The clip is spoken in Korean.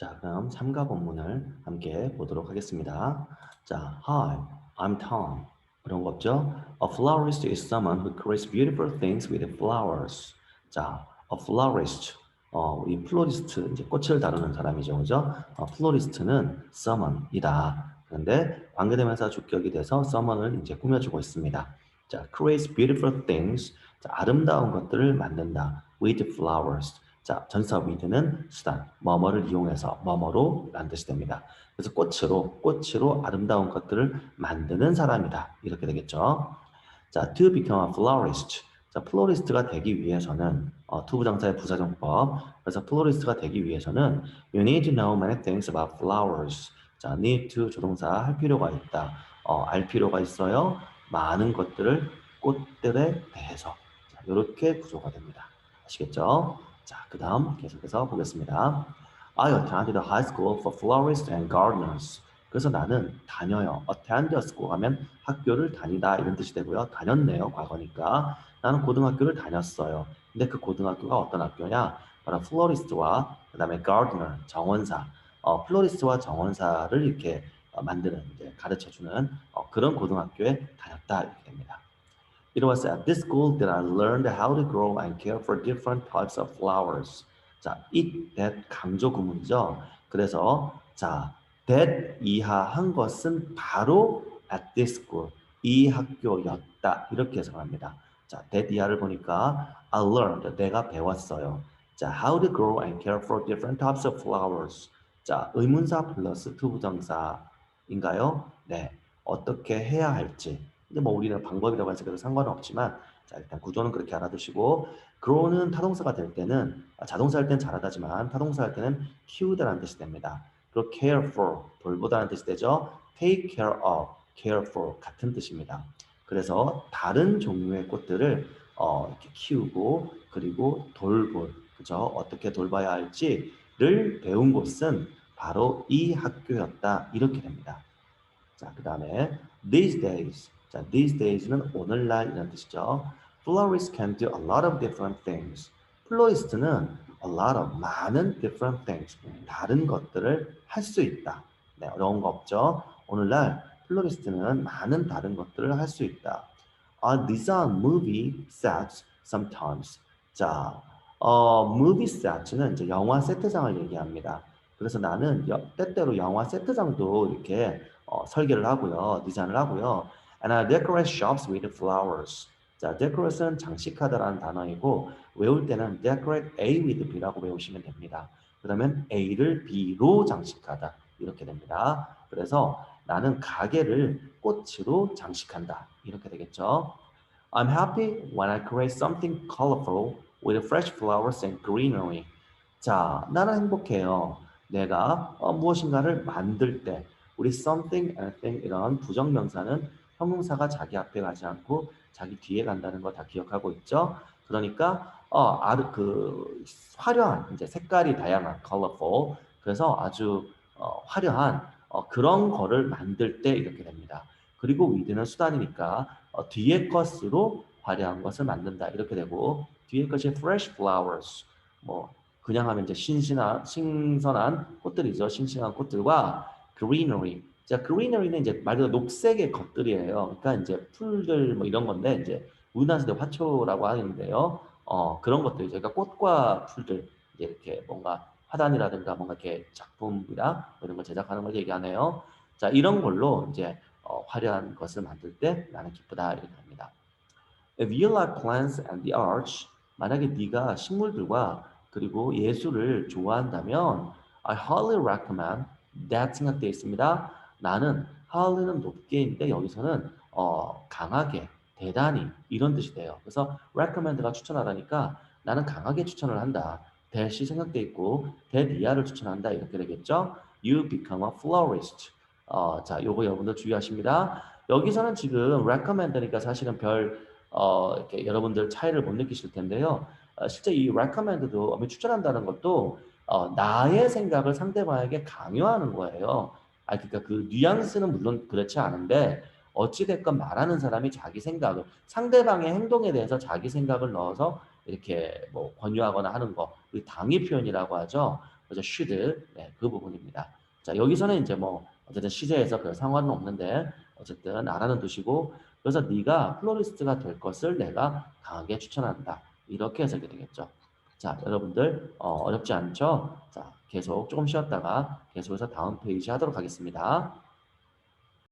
자, 그럼 삼가 본문을 함께 보도록 하겠습니다. 자, Hi, I'm Tom. 그런 거 없죠? A florist is someone who creates beautiful things with flowers. 자, a florist. 어, 이 플로리스트, 이제 꽃을 다루는 사람이죠. 그죠? 어, 플로리스트는 someone이다. 그런데 관계대명사 주격이 돼서 someone을 이제 꾸며주고 있습니다. 자, creates beautiful things. 자, 아름다운 것들을 만든다. with flowers. 자, 전사 with는 수단, 뭐뭐를 이용해서 뭐뭐로 라는 뜻이 됩니다. 그래서 꽃으로, 꽃으로 아름다운 것들을 만드는 사람이다. 이렇게 되겠죠. 자, to become a florist. 자, 플로리스트가 되기 위해서는 어, 투부정사의 부사정법. 그래서 플로리스트가 되기 위해서는 you need to know many things about flowers. 자, need to 조동사 할 필요가 있다. 어, 알 필요가 있어요. 많은 것들을 꽃들에 대해서. 자, 이렇게 구조가 됩니다. 아시겠죠? 자, 그 다음 계속해서 보겠습니다. I attended high school for florists and gardeners. 그래서 나는 다녀요. attend school 하면 학교를 다니다 이런 뜻이 되고요. 다녔네요. 과거니까. 나는 고등학교를 다녔어요. 근데 그 고등학교가 어떤 학교냐? 바로 플로리스트와 그 다음에 gardener, 정원사. 어, 플로리스트와 정원사를 이렇게 어, 만드는, 이제 가르쳐 주는 어, 그런 고등학교에 다녔다 이렇게 됩니다. It was at this school that I learned how to grow and care for different types of flowers. 자, it, that 강조 구문이죠. 그래서 자, that 이하한 것은 바로 at this school, 이 학교였다. 이렇게 해석합니다. 자, that 이하를 보니까 I learned, 내가 배웠어요. 자, how to grow and care for different types of flowers. 자, 의문사 플러스 투부정사인가요? 네, 어떻게 해야 할지. 이제 뭐 우리는 방법이라고 해서 그래도 상관은 없지만 자 일단 구조는 그렇게 알아두시고 grow는 타동사가 될 때는 아, 자동사 할 때는 잘하다지만 타동사 할 때는 키우다라는 뜻이 됩니다. 그리고 care for 돌보다라는 뜻이 되죠. take care of, care for 같은 뜻입니다. 그래서 다른 종류의 꽃들을 어, 이렇게 키우고 그리고 돌볼 그죠? 어떻게 돌봐야 할지를 배운 곳은 바로 이 학교였다 이렇게 됩니다. 자, 그 다음에 these days 자, these days는 오늘날 이런 뜻이죠. Florists can do a lot of different things. 플로리스트는 a lot of 많은 different things 다른 것들을 할 수 있다. 네, 어려운 거 없죠. 오늘날 플로리스트는 많은 다른 것들을 할 수 있다. I design movie sets sometimes. 자, 어, movie sets는 이제 영화 세트장을 얘기합니다. 그래서 나는 여, 때때로 영화 세트장도 이렇게 어, 설계를 하고요, 디자인을 하고요. And I decorate shops with flowers. 자, decorate는 장식하다라는 단어이고 외울 때는 decorate A with B라고 외우시면 됩니다. 그러면 A를 B로 장식하다 이렇게 됩니다. 그래서 나는 가게를 꽃으로 장식한다 이렇게 되겠죠. I'm happy when I create something colorful with fresh flowers and greenery. 자, 나는 행복해요. 내가 어, 무엇인가를 만들 때 우리 something, anything 이런 부정명사는 형용사가 자기 앞에 가지 않고 자기 뒤에 간다는 거 다 기억하고 있죠. 그러니까 어, 아르 그 화려한 이제 색깔이 다양한 colorful 그래서 아주 어, 화려한 어, 그런 거를 만들 때 이렇게 됩니다. 그리고 with는 수단이니까 어, 뒤에 것으로 화려한 것을 만든다 이렇게 되고 뒤에 것이 fresh flowers 뭐 그냥 하면 이제 신신한 신선한 꽃들이죠. 싱싱한 꽃들과 greenery 자, greenery는 이제 말 그대로 녹색의 것들이에요. 그러니까 이제 풀들 뭐 이런 건데 이제 우리나라에서 화초라고 하는데요. 어, 그런 것들 저희가 꽃과 풀들 이제 이렇게 뭔가 화단이라든가 뭔가 이렇게 작품이나 뭐 이런 걸 제작하는 걸 얘기하네요. 자, 이런 걸로 이제 어, 화려한 것을 만들 때 나는 기쁘다 이렇게 합니다. Like plants and the arts, 만약에 네가 식물들과 그리고 예술을 좋아한다면 I highly recommend that 생각되어 있습니다. 나는 highly는 높게인데 여기서는 어, 강하게, 대단히 이런 뜻이 돼요. 그래서 recommend가 추천하다니까 나는 강하게 추천을 한다. that이 생각돼 있고 이하를 추천한다 이렇게 되겠죠. You become a florist. 어, 자, 요거 여러분들 주의하십니다. 여기서는 지금 recommend니까 사실은 별 어, 이렇게 여러분들 차이를 못 느끼실 텐데요. 어, 실제 이 recommend도 추천한다는 것도 어, 나의 생각을 상대방에게 강요하는 거예요. 아 그러니까 그 뉘앙스는 물론 그렇지 않은데 어찌 됐건 말하는 사람이 자기 생각을 상대방의 행동에 대해서 자기 생각을 넣어서 이렇게 뭐 권유하거나 하는 거, 당위 표현이라고 하죠. 그래서 should 네, 그 부분입니다. 자 여기서는 이제 뭐 어쨌든 시제에서 별 상관은 없는데 어쨌든 알아는 두시고 그래서 네가 플로리스트가 될 것을 내가 강하게 추천한다. 이렇게 해석이 되겠죠. 자 여러분들 어, 어렵지 않죠? 자 계속 조금 쉬었다가 계속해서 다음 페이지 하도록 하겠습니다.